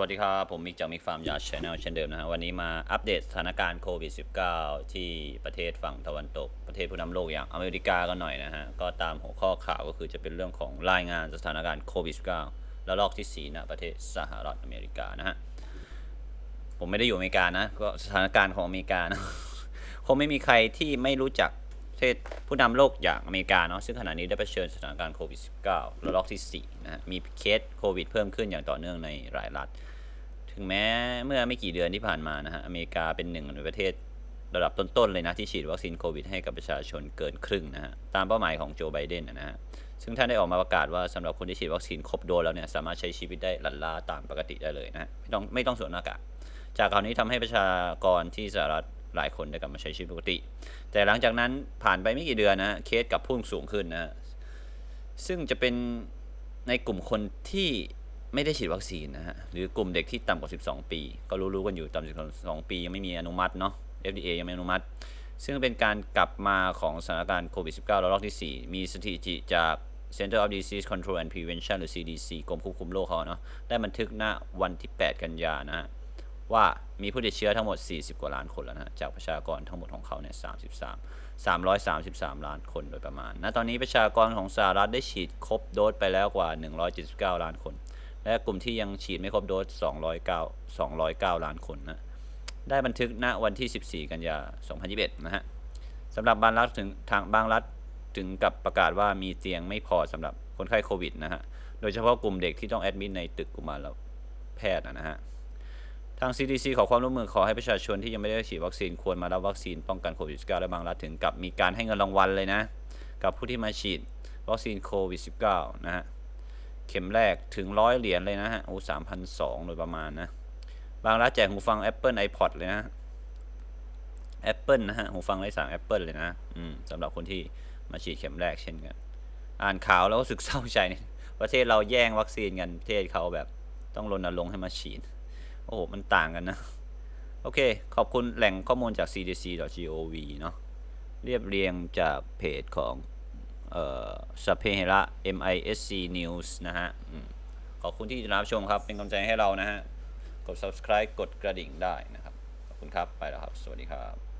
วัสดีครับ ผมมิกจากมิกฟาร์มยาชแนลเช่นเดิมนะฮะวันนี้มาอัปเดตสถานการณ์โควิด -19 ที่ประเทศฝั่งตะวันตก ประเทศผู้นำโลกอย่างอเมริกากันหน่อยนะฮะ ก็ตามหัวข้อข่าวก็คือจะเป็นเรื่องของรายงานสถานการณ์โควิด -19 แล้วลอกที่4ณประเทศสหรัฐอเมริกานะฮะ ผมไม่ได้อยู่อเมริกานะ ก็สถานการณ์ของอเมริกานะ คงไม่มีใครที่ไม่รู้จัก ประเทศผู้นำโลกอย่างอเมริกาเนาะซึ่งขณะนี้ได้เผชิญสถานการณ์โควิด -19 ระลอกที่ 4 นะฮะมีเคสโควิดเพิ่มขึ้นอย่างต่อเนื่องในหลายรัฐ ถึงแม้เมื่อไม่กี่เดือนที่ผ่านมานะฮะอเมริกาเป็นหนึ่งในประเทศระดับต้น ๆ เลยนะ ที่ฉีดวัคซีนโควิดให้กับประชาชนเกินครึ่งนะฮะตามเป้าหมายของโจไบเดนนะฮะซึ่งท่านได้ออกมาประกาศว่าสำหรับคนที่ฉีดวัคซีนครบโดสแล้วเนี่ยสามารถใช้ชีวิตได้หลั่นล้าตามปกติได้เลยนะฮะไม่ต้องไม่ต้องสวมหน้ากากจากข่าวนี้ทำให้ประชากรที่สหรัฐ หลายคนได้กลับมาใช้ชีวิตปกติ แต่หลังจากนั้นผ่านไปไม่กี่เดือนนะเคสกลับพุ่งสูงขึ้นนะฮะซึ่งจะเป็นในกลุ่มคนที่ไม่ได้ฉีดวัคซีนนะฮะหรือกลุ่มเด็กที่ต่ำกว่า 12 ปี ก็รู้ๆกันอยู่ต่ำกว่า12 ปียังไม่มีอนุมัติเนาะ FDA ยังไม่อนุมัติ ซึ่งเป็นการกลับมาของสถานการณ์โควิด -19 ระลอกที่ 4 มีสถิติจาก Center of Disease Control and Prevention หรือ CDC กรมควบคุมโรคเขาเนาะได้บันทึกณวันที่ 8 กันยานะฮะ ว่ามีผู้ติดเชื้อทั้งหมด 40 กว่าล้านคนแล้วนะฮะจากประชากรทั้งหมดของเขาเนี่ย33 333 ล้านคนโดยประมาณณตอนนี้ประชากรของสหรัฐได้ฉีดครบโดสไปแล้วกว่า 179 ล้านคน และกลุ่มที่ยังฉีดไม่ครบโดส209 209 ล้านคนนะได้บันทึกณวันที่ 14 กันยา 2021 นะฮะสำหรับบางรัฐถึงทางบางรัฐถึงกับประกาศว่ามีเตียงไม่พอสำหรับคนไข้โควิดนะฮะ โดยเฉพาะกลุ่มเด็กที่ต้องแอดมิดในตึกกุมารแพทย์นะฮะ ทาง CDC ขอความร่วมมือขอให้ประชาชนที่ยังไม่ได้ฉีดวัคซีนควรมารับวัคซีนป้องกันโควิด -19 และบางรัฐถึงกับมีการให้เงินรางวัลเลยนะ กับผู้ที่มาฉีดวัคซีนโควิด -19 นะฮะ เข็มแรกถึงร้อยเหรียญเลยนะฮะ โอ้สามพันสองโดยประมาณนะ บางรัฐแจกหูฟัง Apple iPod เลยนะ Apple นะฮะ หูฟังไร้สาย Apple เลยนะ อืมสำหรับคนที่มาฉีดเข็มแรกเช่นกัน อ่านข่าวแล้วก็สึกเศร้าใจ ประเทศเราแย่งวัคซีนกัน ประเทศเขาแบบต้องรณรงค์ให้มาฉีด โอ้โห มันต่างกันนะ โอเค ขอบคุณแหล่งข้อมูลจาก cdc.gov เนาะ เรียบเรียงจากเพจของสเปเฮระ MISC News นะฮะอขอบคุณที่รับชมครับ เป็นกำลังใจให้เรานะฮะ กด subscribe กดกระดิ่งได้นะครับ ขอบคุณครับ ไปแล้วครับ สวัสดีครับ